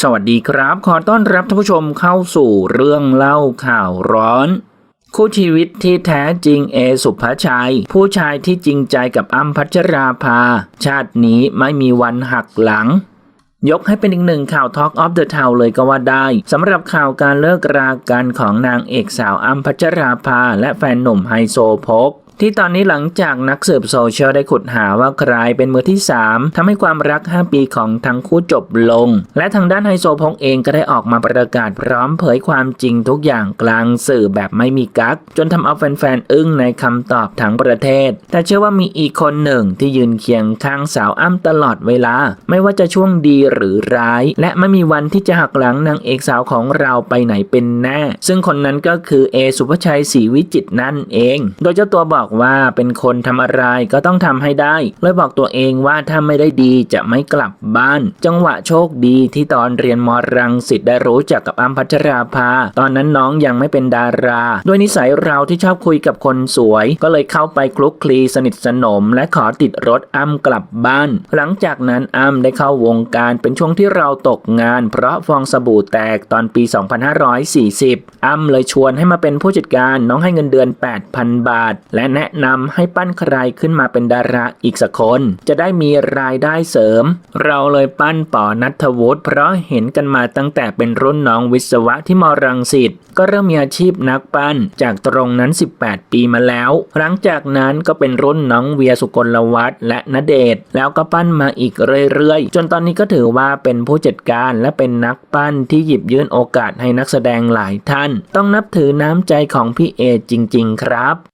สวัสดีครับ ขอต้อนรับท่านผู้ชมเข้าสู่เรื่องเล่าข่าวร้อน คู่ชีวิตที่แท้จริงเอสุภาชัย ผู้ชายที่จริงใจกับอ้ำพัชราภา ชาตินี้ไม่มีวันหักหลัง ยกให้เป็นอีกหนึ่งข่าว Talk of the Town เลยก็ว่าได้สำหรับข่าวการเลิกรากันของนางเอกสาวอ้ำพัชราภา และแฟนหนุ่มไฮโซโพก ที่ตอนนี้หลังจากนักสืบโซเชียลได้ขุดหาว่าใครเป็นมือที่ 3ทำให้ความรัก 5 ปีของทั้งคู่จบลง และทางด้านไฮโซพกเองก็ได้ออกมาประกาศพร้อมเผยความจริงทุกอย่างกลางสื่อแบบไม่มีกั๊กจนทำเอาแฟนๆอึ้งในคำตอบทั้งประเทศ แต่เชื่อว่ามีอีกคนหนึ่งที่ยืนเคียงข้างสาวอ้ำตลอดเวลา ไม่ว่าจะช่วงดีหรือร้าย และไม่มีวันที่จะหักหลังนางเอกสาวของเราไปไหนเป็นแน่ ซึ่งคนนั้นก็คือเอสุภชัยศรีวิจิตนั่นเอง โดยเจ้าตัวบอกอกว่าเป็นคนทำอะไรก็ต้องทำให้ได้เลยบอกตัวเองว่าถ้าไม่ได้ดีจะไม่กลับบ้าน จังหวะโชคดีที่ตอนเรียนมรังสิตได้รู้จักกับอัมพัชราภา ตอนนั้นน้องยังไม่เป็นดารา ด้วยนิสัยเราที่ชอบคุยกับคนสวย ก็เลยเข้าไปคลุกคลีสนิทสนม และขอติดรถอ้ำกลับบ้าน หลังจากนั้นอ้ำได้เข้าวงการเป็นช่วงที่เราตกงาน เพราะฟองสบู่แตกตอนปี 2540 อ้ำเลยชวนให้มาเป็นผู้จัดการน้องให้เงินเดือน 8,000 บาท และแนะนำให้ปั้นใครขึ้นมาเป็นดาราอีกสักคน จะได้มีรายได้เสริม เราเลยปั้นปอนัทวุฒิเพราะเห็นกันมาตั้งแต่เป็นรุ่นน้องวิศวะที่มรังสิตก็เริ่มมีอาชีพนักปั้นจากตรงนั้น 18 ปีมาแล้ว หลังจากนั้นก็เป็นรุ่นน้องเวียสุกลวัฒน์และณเดชน์แล้วก็ปั้นมาอีกเรื่อยๆ จนตอนนี้ก็ถือว่าเป็นผู้จัดการและเป็นนักปั้นที่หยิบยื่นโอกาสให้นักแสดงหลายท่าน ต้องนับถือน้ำใจของพี่เอจริง ๆ ครับ